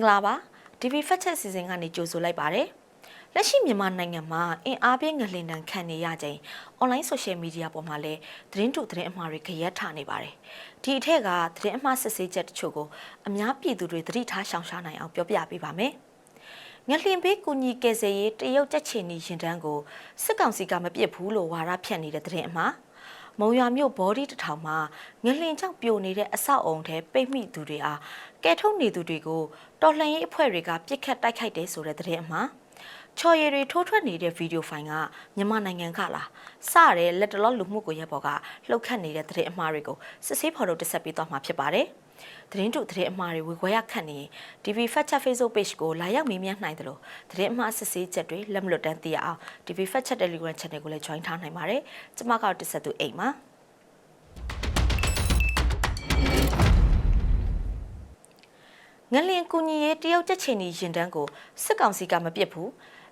မင်္ဂလာပါ DV Fact Check စီစဉ်ကနေကြိုဆိုလိုက်ပါတယ်လက်ရှိမြန်မာနိုင်ငံမှာအင်အားပြင်းငလင်တန်ခံနေရချိန် online social media ပေါ်မှာလည်းသတင်းတုသတင်းအမှားတွေခရက်ထနေပါတယ်ဒီအထက်ကသတင်းအမှားစစ်ဆေးချက်တချို့ကိုအများပြည်သူတွေသတိထားရှောင်ရှားနိုင်အောင်ပြောပြပေးပါမယ်ငလင်ဘေးကူညီကယ်ဆယ်ရေးတရုတ်တက်ချီနီရင်တန်းကိုစစ်ကောင်စီကမပြစ်ဘူးလို့ဝါရဖြန့်နေတဲ့သတင်းအမှား မုံရွာမြို့ဘော်ဒီတထောင်မှာငလင်ကြောင့်ပြိုနေတဲ့အဆောက်အုံထဲပိတ်မိသူတွေအားကဲထုတ်နေသူတွေကိုတော်လှန်ရေးအဖွဲ့တွေကပြစ်ခတ်တိုက်ခိုက်တယ်ဆိုတဲ့သတင်းအမှားချော်ရည်တွေထိုးထွက်နေတဲ့ဗီဒီယိုဖိုင်ကမြန်မာနိုင်ငံကလာစတဲ့လက်တလောလူမှုကွန်ရက်ပေါ်ကလှုပ်ခတ်နေတဲ့သတင်းအမှားတွေကိုစစ်ဆေးဖော်ထုတ်တက်ဆက်ပေးသွားမှာဖြစ်ပါတယ်။ သတင်းတုသတင်းအမှားတွေဝေခွဲရခတ်နေရင် DV Fact Check Facebook Page ကိုလာရောက်မေးမြန်းနိုင်တယ်လို့သတင်းအမှားစစ်ဆေးချက်တွေလက်မလွတ်တမ်းသိရအောင် DV Fact Check Telegram Channel ကိုလည်း join ထားနိုင်ပါတယ်။ကျွန်မကတော့တက်ဆက်သူအိမ်ပါ။ငလင်ကူညီရေးတရုတ်ချက်ချင်နီရင်တန်းကိုစစ်ကောင်စီကမပြစ်ဘူး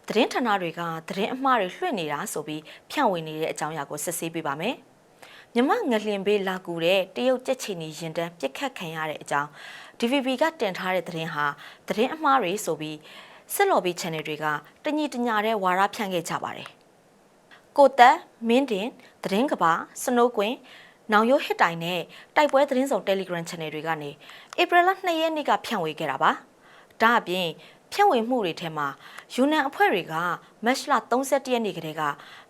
သတင်းဌာနတွေကသတင်းအမှားတွေလွှင့်နေတာဆိုပြီးဖြန့်ဝေနေတဲ့အကြောင်းအရာကိုစစ်ဆေးပေးပါမယ် မြမငလင်ဘေးလာကူတဲ့တရုတ်ချက်ချင်နီရင်တန်းပြစ်ခတ်ခံရတဲ့အကြောင်း DVB ကတင်ထားတဲ့သတင်းဟာသတင်းအမှားတွေဆိုပြီးစစ်လော်ဘီ channel တွေကတညီတညာတဲ့ဝါရဖြန့်ခဲ့ကြပါတယ်ကိုတက်မင်းတင်သတင်းကဘာစနိုးကွင်းနောင်ရိုးဟစ်တိုင်နဲ့တိုက်ပွဲသတင်းစုံ Telegram Channel တွေကနေဧပြီလ2ရက်နေ့ကဖြန့်ဝေခဲ့တာပါ။ဒါအပြင် ဖြန့်ဝေမှုတွေထဲမှာယူနန်အဖွဲ့တွေကမတ်လ31ရက်နေ့ကတည်းက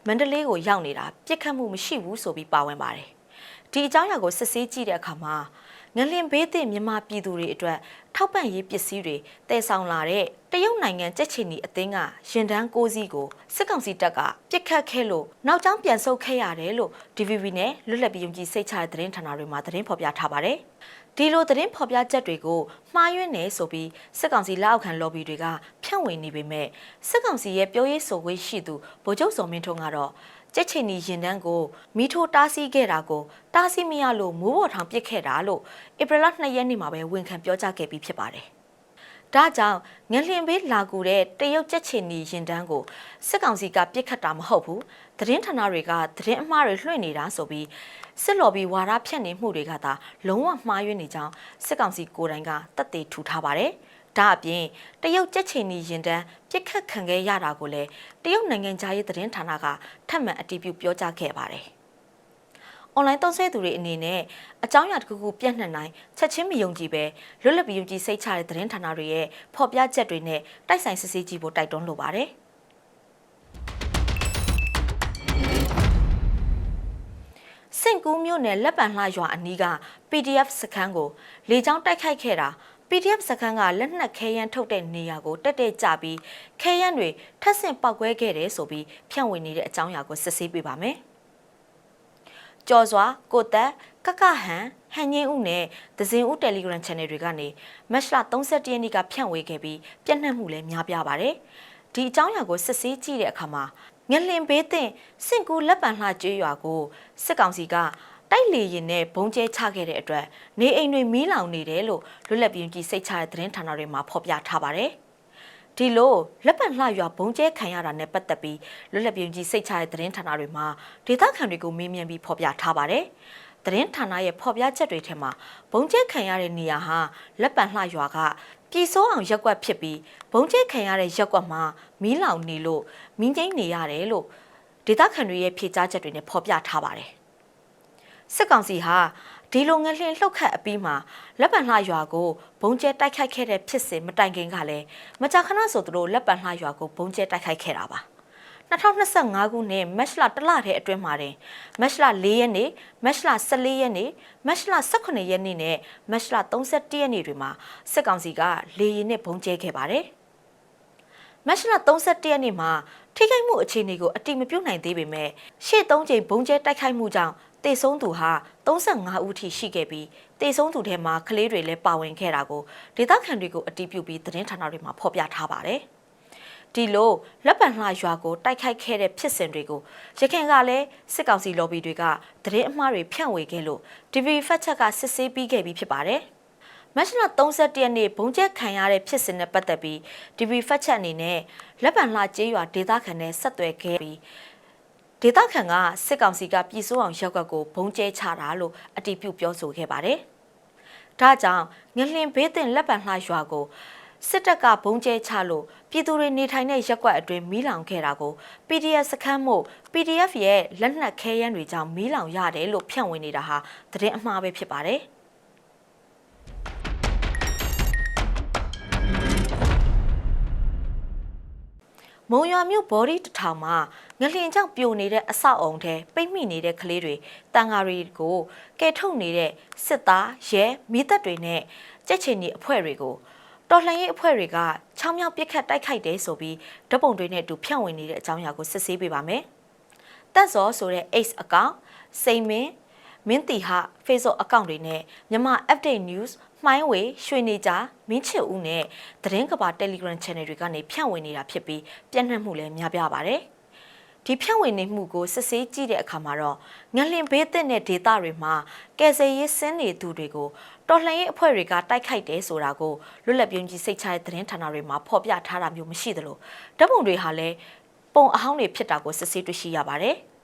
မန္တလေးကိုရောက်နေတာပြစ်ခတ်မှုမရှိဘူးဆိုပြီးပါဝင်ပါတယ်။ဒီအကြောင်းအရာကိုစစ်ဆေးကြည့်တဲ့အခါမှာ ငလင်ဘေးသင့်မြန်မာပြည်သူတွေအတွက်ထောက်ပံ့ရေးပစ္စည်းတွေတည်ဆောင်လာတဲ့တရုတ်နိုင်ငံကြက်ချီနီအသင်းကရင်တန်းကိုစီးကိုစစ်ကောင်စီတပ်ကပြစ်ခတ်ခဲ့လို့နောက်ကျောင်းပြန်ဆုတ်ခဲ့ရတယ်လို့ DVB နဲ့လွတ်လပ်ပြီးယုံကြည်စိတ်ချတဲ့သတင်းဌာနတွေမှာသတင်းဖော်ပြထားပါတယ်။ဒီလိုသတင်းဖော်ပြချက်တွေကိုမှားယွင်းနေဆိုပြီးစစ်ကောင်စီလက်အောက်ခံ lobby တွေကဖြန့်ဝေနေပေမဲ့စစ်ကောင်စီရဲ့ပြောရေးဆိုခွင့်ရှိသူဗိုလ်ချုပ်စော်မင်းထွန်းကတော့ ကြက်ချင်နီရင်တန်းကိုမိထိုးတားဆီးခဲ့တာကိုတားဆီးမရလို့မိုးပေါ်ထောင်ပစ်ခဲ့တာလို့ဧပြီလ2ရက်နေ့မှာပဲဝန်ခံပြောကြားခဲ့ပြီးဖြစ်ပါတယ်။ဒါကြောင့်ငလျင်ဘေးလာကူတဲ့တရုတ်ကြက်ချင်နီရင်တန်းကိုစစ်ကောင်စီကပြစ်ခတ်တာမဟုတ်ဘူး။သတင်းဌာနတွေကသတင်းအမှားတွေလွှင့်နေတာဆိုပြီးစစ်လော်ဘီဝါဒဖြန့်နေမှုတွေကသာလုံးဝမှားယွင်းနေကြောင်းစစ်ကောင်စီကိုယ်တိုင်ကတက်သေးထူထားပါတယ်။ ဒါအပြင်တရုတ်ကြက်ချင်နီရင်တန်းပြစ်ခတ်ခံခဲ့ရတာကိုလည်းတရုတ်နိုင်ငံသားရေးသတင်းဌာနကထပ်မံအတည်ပြုပြောကြားခဲ့ပါတယ်။ online သုံးစွဲသူတွေအနေနဲ့အကြောင်းအရာတစ်ခုခုပြန့်နှံ့နိုင်ချက်ချင်းမယုံကြည်ပဲလွတ်လပ်ပြီးယုံကြည်စိတ်ချတဲ့သတင်းဌာနတွေရဲ့ဖော်ပြချက်တွေနဲ့တိုက်ဆိုင်စစ်ဆေးကြည့်ဖို့တိုက်တွန်းလိုပါတယ်။စင်ကူးမြို့နယ်လက်ပံလှရွာအနီးက PDF စခန်းကိုလေကြောင်းတိုက်ခိုက်ခဲ့တာ PDF စခန်းကလက်နက်ခဲယမ်းထုတ်တဲ့နေရာကိုတက်တက်ကြပြီးခဲယမ်းတွေထပ်ဆင့်ပောက်ကွဲခဲ့တယ်ဆိုပြီးဖြန့်ဝေနေတဲ့အကြောင်းအရာကိုစစ်ဆေးပေးပါမယ်။ကြော်စွာကိုတက်ကကဟန်ဟန်ငင်းဦးနဲ့ဒဇင်ဦး Telegram Channel တွေကနေမတ်လ31ရက်နေ့ကဖြန့်ဝေခဲ့ပြီးပြန့်နှံ့မှုလည်းများပြားပါတယ်။ဒီအကြောင်းအရာကိုစစ်ဆေးကြည့်တဲ့အခါမှာငလင်ဘေးတင်စင်ကူလက်ပံလှကျွေးရွာကိုစစ်ကောင်စီက တိုက်လေရင်နဲ့ဘုံကျဲချခဲ့တဲ့အတွက်နေအိမ်တွေမီးလောင်နေတယ်လို့လွတ်လပ်ပြင်းကြီးစိတ်ချတဲ့သတင်းဌာနတွေမှာဖော်ပြထားပါတယ်။ဒီလိုလက်ပံလှရွာဘုံကျဲခံရတာနဲ့ပတ်သက်ပြီးလွတ်လပ်ပြင်းကြီးစိတ်ချတဲ့သတင်းဌာနတွေမှာဒေသခံတွေကိုမေးမြန်းပြီးဖော်ပြထားပါတယ်။သတင်းဌာနရဲ့ဖော်ပြချက်တွေထဲမှာဘုံကျဲခံရတဲ့နေရာဟာလက်ပံလှရွာကပြည်စိုးအောင်ရက်ကွက်ဖြစ်ပြီးဘုံကျဲခံရတဲ့ရက်ကွက်မှာမီးလောင်နေလို့မင်းကျင်းနေရတယ်လို့ဒေသခံတွေရဲ့ဖြေကြားချက်တွေနဲ့ဖော်ပြထားပါတယ် စစ်ကောင်စီဟာဒီလိုငလျင်လှုပ်ခတ်အပြီးမှာလက်ပံလှရွာကိုဘုံကျဲတိုက်ခိုက်ခဲ့တဲ့ဖြစ်စဉ်မတိုင်ခင်ကလည်းမကြာခဏဆိုသူတို့လက်ပံလှရွာကိုဘုံကျဲတိုက်ခိုက်ခဲ့တာပါ2025ခုနှစ်မတ်လတလထဲအတွင်းမှာတင်မတ်လ4ရက်နေ့မတ်လ14ရက်နေ့မတ်လ18ရက်နေ့နဲ့မတ်လ31ရက်နေ့တွေမှာစစ်ကောင်စီကလေရင်နဲ့ဘုံကျဲခဲ့ပါတယ်မတ်လ31ရက်နေ့မှာထိခိုက်မှုအခြေအနေကိုအတိမပြုတ်နိုင်သေးပေမဲ့ရှေ့၃ချိန်ဘုံကျဲတိုက်ခိုက်မှုကြောင့် တေဆုံးသူဟာ35ဦးထိရှိခဲ့ပြီးတေဆုံးသူထဲမှာကလေးတွေလည်းပါဝင်ခဲ့တာကိုဒေသခံတွေကိုအတည်ပြုပြီးသတင်းဌာနတွေမှာဖော်ပြထားပါတယ်။ဒီလိုလက်ပံလှရွာကိုတိုက်ခိုက်ခဲ့တဲ့ဖြစ်စဉ်တွေကိုရခိုင်ကလည်းစစ်ကောင်စီ lobby တွေကသတင်းအမှားတွေဖြန့်ဝေခဲ့လို့ TV Fact Check ကစစ်ဆေးပြီးခဲ့ပြီးဖြစ်ပါတယ်။မတ်လ31ရက်နေ့ဘုံကျက်ခံရတဲ့ဖြစ်စဉ်နဲ့ပတ်သက်ပြီး TV Fact Check အနေနဲ့လက်ပံလှကျေးရွာဒေသခံနဲ့ဆက်သွယ်ခဲ့ပြီး ဒေသခံကစစ်ကောင်စီကပြည်စိုးအောင်ရောက်ကကိုဘုံကျဲချတာလို့အတိပြုပြောဆိုခဲ့ပါတယ်။ဒါကြောင့်ငလင်ဘေးတင်လက်ပံလှရွာကိုစစ်တပ်ကဘုံကျဲချလို့ပြည်သူတွေနေထိုင်တဲ့ရက်ကွက်အတွင်းမီးလောင်ခဲ့တာကို PDF စခန်းမို့ PDF ရဲ့လက်နက်ခဲယမ်းတွေကြောင့်မီးလောင်ရတယ်လို့ဖြန့်ဝေနေတာဟာသတင်းအမှားပဲဖြစ်ပါတယ်။ မုံရွာမြို့ဘော်ဒီတထောင်မှာငလျင်ကြောင့်ပြိုနေတဲ့အဆောက်အုံထဲပိတ်မိနေတဲ့ကလေးတွေတန်ဃာတွေကိုကဲထုတ်နေတဲ့စစ်သားရဲမိသက်တွေနဲ့ကြက်ချင်ကြီးအဖွဲ့တွေကိုတော်လှန်ရေးအဖွဲ့တွေကချောင်းမြောက်ပစ်ခတ်တိုက်ခိုက်တယ်ဆိုပြီးဓပုံတွေနဲ့အတူဖြန့်ဝေနေတဲ့အကြောင်းအရာကိုစစ်ဆေးပေးပါမယ်။တက်စောဆိုတဲ့ Ace account စိန်မင်း မင်းတီဟာ Facebook account တွေနဲ့မြန်မာ Update News မှိုင်းဝေရွှေနေကြမင်းချစ်ဦးနဲ့သတင်းကဘာ Telegram Channel တွေကနေဖြန့်ဝေနေတာဖြစ်ပြီးပြန့်နှံ့မှုလည်းများပြားပါတယ်။ဒီဖြန့်ဝေနေမှုကိုစစ်ဆေးကြည့်တဲ့အခါမှာတော့ငလင်ဘေးသစ်တဲ့ဒေသတွေမှာကယ်ဆယ်ရေးစင်းနေသူတွေကိုတော်လှန်ရေးအဖွဲ့တွေကတိုက်ခိုက်တယ်ဆိုတာကိုလွတ်လပ်ပြုံးကြီးစိတ်ချတဲ့သတင်းဌာနတွေမှာဖော်ပြထားတာမျိုးမရှိသလိုဓာတ်ပုံတွေဟာလည်းပုံအဟောင်းတွေဖြစ်တာကိုစစ်ဆေးတွေ့ရှိရပါတယ်။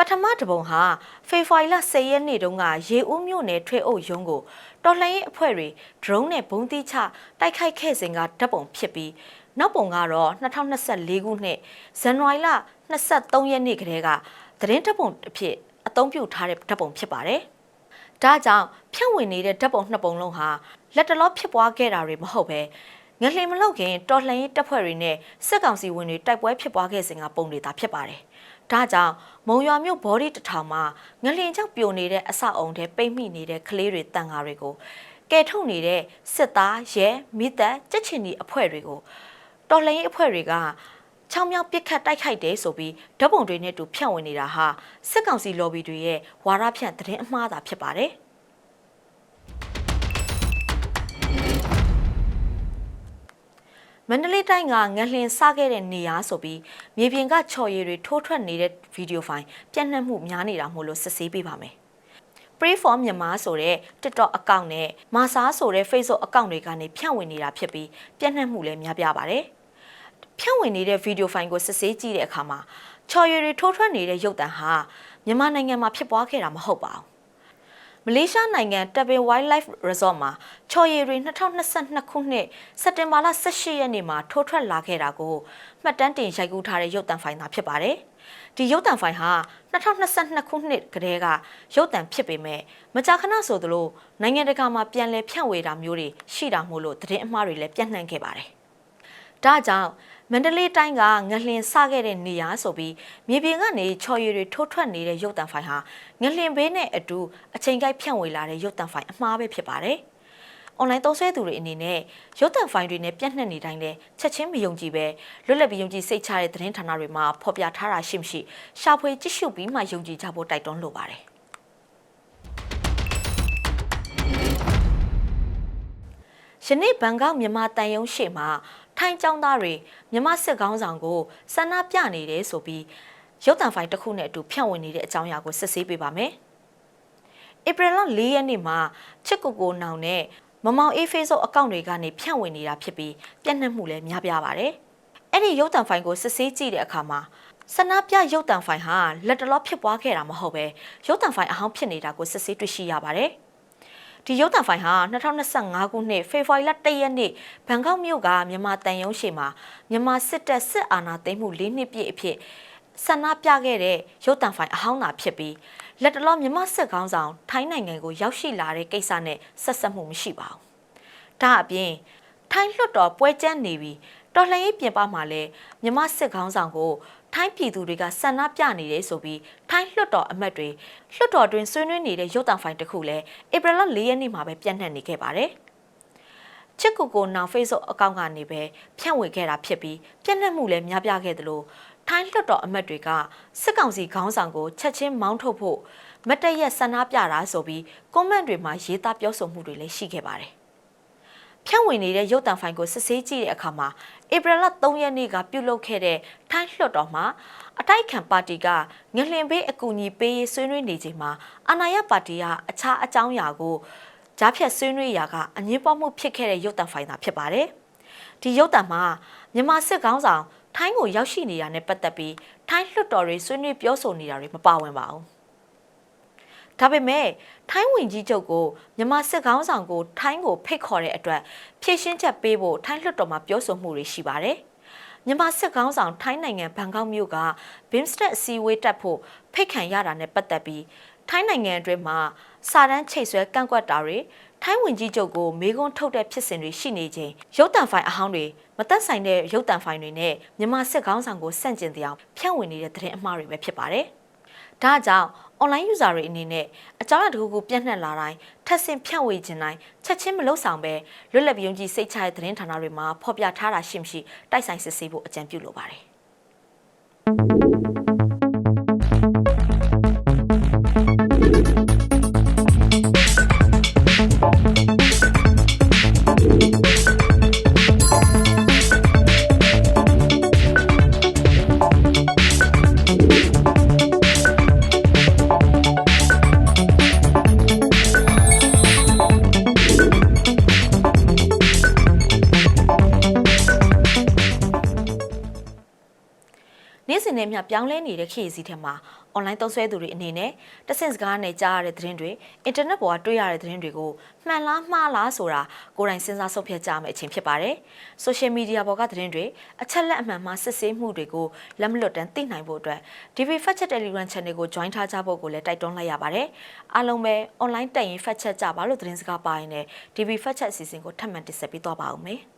ပထမတပုံဟာဖေဖော်ဝါရီလ10ရက်နေ့တုန်းကရေဦးမြို့နယ်ထွေအုပ်ရုံးကိုတော်လှန်ရေးအဖွဲ့တွေ drone နဲ့ဘုံတိချတိုက်ခိုက်ခဲ့စဉ်ကဓာတ်ပုံဖြစ်ပြီးနောက်ပုံကတော့2024ခုနှစ်ဇန်နဝါရီလ23ရက်နေ့ကတည်းကသတင်းဓာတ်ပုံအဖြစ်အသုံးပြုထားတဲ့ဓာတ်ပုံဖြစ်ပါတယ်။ဒါကြောင့်ဖြန့်ဝေနေတဲ့ဓာတ်ပုံနှစ်ပုံလုံးဟာလက်တလောဖြစ်ပွားခဲ့တာတွေမဟုတ်ပဲငလျင်မလောက်ခင်တော်လှန်ရေးတပ်ဖွဲ့တွေနဲ့စစ်ကောင်စီဝင်တွေတိုက်ပွဲဖြစ်ပွားခဲ့စဉ်ကပုံတွေသာဖြစ်ပါတယ်။ ဒါကြောင့်မုံရွာမြို့ဘော်ဒီတထောင်မှာငလျင်ကြောင့်ပြိုနေတဲ့အဆောက်အုံထဲပိတ်မိနေတဲ့ကလေးတွေတန်ဃာတွေကိုကယ်ထုတ်နေတဲ့စစ်သားရဲမိသက်ကြက်ချင်ဒီအဖွဲ့တွေကိုတော်လှန်ရေးအဖွဲ့တွေကချောင်းမြောက်ပစ်ခတ်တိုက်ခိုက်တယ်ဆိုပြီးဓာတ်ပုံတွေနဲ့တူဖြန့်ဝေနေတာဟာစစ်ကောင်စီ lobby တွေရဲ့ဝါဒဖြန့်သတင်းအမှားသာဖြစ်ပါတယ်။ မန္တလေးတိုင်းကငလှင်စခဲ့တဲ့နေရာဆိုပြီးမြေပြင်ကချော်ရည်တွေထိုးထွက်နေတဲ့ဗီဒီယိုဖိုင်ပြန့်နှံ့မှုများနေတာမို့လို့စစ်ဆေးပေးပါမယ်။ Pray for မြန်မာဆိုတဲ့ TikTok အကောင့်နဲ့မာစာဆိုတဲ့ Facebook အကောင့်တွေကနေဖြန့်ဝေနေတာဖြစ်ပြီးပြန့်နှံ့မှုလည်းများပြားပါတယ်။ဖြန့်ဝေနေတဲ့ဗီဒီယိုဖိုင်ကိုစစ်ဆေးကြည့်တဲ့အခါမှာချော်ရည်တွေထိုးထွက်နေတဲ့ရုပ်သံဟာမြန်မာနိုင်ငံမှာဖြစ်ပွားခဲ့တာမဟုတ်ပါဘူး မလေးရှားနိုင်ငံတပင် Wildlife Resort မှာချော်ရည်တွေ2022ခုနှစ်စက်တင်ဘာလ18ရက်နေ့မှာထိုးထွက်လာခဲ့တာကိုမှတ်တမ်းတင်ရိုက်ကူးထားတဲ့ရုပ်သံဖိုင်သာဖြစ်ပါတယ်။ဒီရုပ်သံဖိုင်ဟာ2022ခုနှစ်ကတည်းကရုပ်သံဖြစ်ပေမဲ့မကြာခဏဆိုသလိုနိုင်ငံတကာမှာပြန်လည်ဖြန့်ဝေတာမျိုးတွေရှိတာမို့လို့သတင်းအမှားတွေလည်းပြန့်နှံ့ခဲ့ပါတယ်။ဒါကြောင့် မန္တလေးတိုင်းကငလျင်စခဲ့တဲ့နေရာဆိုပြီးမြေပြင်ကနေချော်ရည်တွေထိုးထွက်နေတဲ့ရုပ်တံဖိုင်ဟာငလျင်ဘေးနဲ့အတူအချိန်ကိုက်ဖြန့်ဝေလာတဲ့ရုပ်တံဖိုင်အမှားပဲဖြစ်ပါတယ်။ online သုံးစွဲသူတွေအနေနဲ့ရုပ်တံဖိုင်တွေနဲ့ပြန့်နှံ့နေတိုင်းလဲချက်ချင်းမယုံကြည်ပဲလွတ်လပ်ပြီးယုံကြည်စိတ်ချတဲ့သတင်းဌာနတွေမှာဖော်ပြထားတာရှိမရှိရှာဖွေကြည့်ရှုပြီးမှယုံကြည်ကြဖို့တိုက်တွန်းလိုပါတယ်။ယနေ့ဘန်ကောက်မြန်မာတန်ယုံရှေ့မှာ ထိုင်းចောင်းသားတွေမြမစစ်ကောင်းဆောင်ကိုဆန္ဒပြနေတယ်ဆိုပြီးရုပ်သံဖိုင်တစ်ခုနဲ့အတူဖြန့်ဝေနေတဲ့အကြောင်းအရာကိုစစ်ဆေးပေးပါမယ်။ဧပြီလ၄ရက်နေ့မှာချစ်ကိုကိုနောင်နဲ့မမောင်အေး Facebook အကောင့်တွေကနေဖြန့်ဝေနေတာဖြစ်ပြီးပြန့်နှံ့မှုလည်းများပြားပါတယ်။အဲ့ဒီရုပ်သံဖိုင်ကိုစစ်ဆေးကြည့်တဲ့အခါမှာဆန္ဒပြရုပ်တံဖိုင်ဟာလက်တလောဖြစ်ပွားခဲ့တာမဟုတ်ပဲရုပ်တံဖိုင်အဟောင်းဖြစ်နေတာကိုစစ်ဆေးတွေ့ရှိရပါတယ်။ ဒီရုပ်သံဖိုင်ဟာ2025ခုနှစ်ဖေဖော်ဝါရီလ1ရက်နေ့ဘန်ကောက်မြို့ကမြန်မာတန်ယုံရှိမှာမြန်မာစစ်တပ်စစ်အာဏာသိမ်းမှု၄နှစ်ပြည့်အဖြစ်ဆန္ဒပြခဲ့တဲ့ရုပ်တံဖိုင်အဟောင်းသာဖြစ်ပြီးလက်တလောမြန်မာစစ်ကောင်းဆောင်ထိုင်းနိုင်ငံကိုရောက်ရှိလာတဲ့ကိစ္စနဲ့ဆက်ဆက်မှုမရှိပါဘူး။ဒါအပြင်ထိုင်းလွှတ်တော်ပွဲကျန်းနေပြီး တော်လှန်ရေးပြင်ပမှာလည်းမြမစစ်ခေါင်းဆောင်ကိုထိုင်းပြည်သူတွေကဆန္ဒပြနေတယ်ဆိုပြီးထိုင်းလွှတ်တော်အမတ်တွေလွှတ်တော်တွင်ဆွေးနွေးနေတဲ့ရုပ်သံဖိုင်တစ်ခုလည်းဧပြီလ၄ရက်နေ့မှာပဲပြန့်နှံ့နေခဲ့ပါတယ်။ချစ်ကိုကိုနောင် Facebook အကောင့်ကနေပဲဖြန့်ဝေခဲ့တာဖြစ်ပြီးပြန့်နှံ့မှုလည်းများပြားခဲ့သလိုထိုင်းလွှတ်တော်အမတ်တွေကစစ်ကောင်စီခေါင်းဆောင်ကိုချက်ချင်းမောင်းထုတ်ဖို့မတရက်ဆန္ဒပြတာဆိုပြီးကွန်မန့်တွေမှာရေးသားပြောဆိုမှုတွေလည်းရှိခဲ့ပါတယ် ဖြန့်ဝေနေတဲ့ရုပ်တံဖိုင်ကိုစစ်ဆေးကြည့်တဲ့အခါမှာဧပြီလ3ရက်နေ့ကပြုလုပ်ခဲ့တဲ့ထိုင်းလွှတ်တော်မှာအတိုက်ခံပါတီကငလင်ဘေးအကူအညီပေးရေးဆွေးနွေးနေချိန်မှာအာဏာရပါတီကအခြားအကြောင်းအရာကိုကြားဖြတ်ဆွေးနွေးရာကအငင်းပွားမှုဖြစ်ခဲ့တဲ့ရုပ်တံဖိုင်သာဖြစ်ပါတယ်။ဒီရုပ်တံမှာမြန်မာစစ်ကောင်းဆောင်ထိုင်းကိုရောက်ရှိနေတာနဲ့ပတ်သက်ပြီးထိုင်းလွှတ်တော်တွေဆွေးနွေးပြောဆိုနေတာတွေမပါဝင်ပါဘူး။ ဒါပေမဲ့ထိုင်းဝင်ကြီးချုပ်ကိုမြန်မာစစ်ကောင်းဆောင်ကိုထိုင်းကိုဖိတ်ခေါ်တဲ့အတွက်ဖြည့်ရှင်းချက်ပေးဖို့ထိုင်းလွှတ်တော်မှာပြောဆိုမှုတွေရှိပါတယ်။မြန်မာစစ်ကောင်းဆောင်ထိုင်းနိုင်ငံဘန်ကောက်မြို့က BIMSTEC အစည်းအဝေးတက်ဖို့ဖိတ်ခံရတာနဲ့ပတ်သက်ပြီးထိုင်းနိုင်ငံအတွင်းမှာစာတမ်းချိတ်ဆွဲကန့်ကွက်တာတွေထိုင်းဝင်ကြီးချုပ်ကိုမေးခွန်းထုတ်တဲ့ဖြစ်စဉ်တွေရှိနေချိန်ရုပ်တံဖိုင်အဟောင်းတွေမသက်ဆိုင်တဲ့ရုပ်တံဖိုင်တွေနဲ့မြန်မာစစ်ကောင်းဆောင်ကိုစန့်ကျင်တရားဖြန့်ဝေနေတဲ့သတင်းအမှားတွေပဲဖြစ်ပါတယ်။ဒါကြောင့် online user တွေအနေနဲ့အကြောင်းအရာတစ်ခုခုပြန့်နှံ့လာတိုင်းထပ်ဆင့်ဖြန့်ဝေခြင်းတိုင်းချက်ချင်းမလုပ်ဆောင်ပဲလွတ်လပ်ပြုံးကြီးစိတ်ချတဲ့သတင်းဌာနတွေမှာဖော်ပြထားတာရှိမရှိတိုက်ဆိုင်စစ်ဆေးဖို့အကြံပြုလိုပါတယ်။ နေ့စဉ်နဲ့မျှပြောင်းလဲနေတဲ့ခေတ်စီထဲမှာ online သုံးစွဲသူတွေအနေနဲ့တဆင့်စကားနဲ့ကြားရတဲ့သတင်းတွေအင်တာနက်ပေါ်ကတွေ့ရတဲ့သတင်းတွေကိုမှန်လားမှားလားဆိုတာကိုယ်တိုင်စဉ်းစားဆုံးဖြတ်ကြမယ့်အချိန်ဖြစ်ပါတယ်။ social media ပေါ်ကသတင်းတွေအချက်လက်အမှန်မှစစ်ဆေးမှုတွေကိုလက်မလွတ်တမ်းသိနိုင်ဖို့အတွက် DV Fact Check Telegram Channel ကို join ထားကြဖို့ကိုလည်းတိုက်တွန်းလိုက်ရပါတယ်။အားလုံးပဲ online တက်ရင် fact check ကြပါလို့သတင်းစကားပါရင်လည်း DV Fact Check အစီအစဉ်ကိုထပ်မံတင်ဆက်ပေးသွားပါဦးမယ်။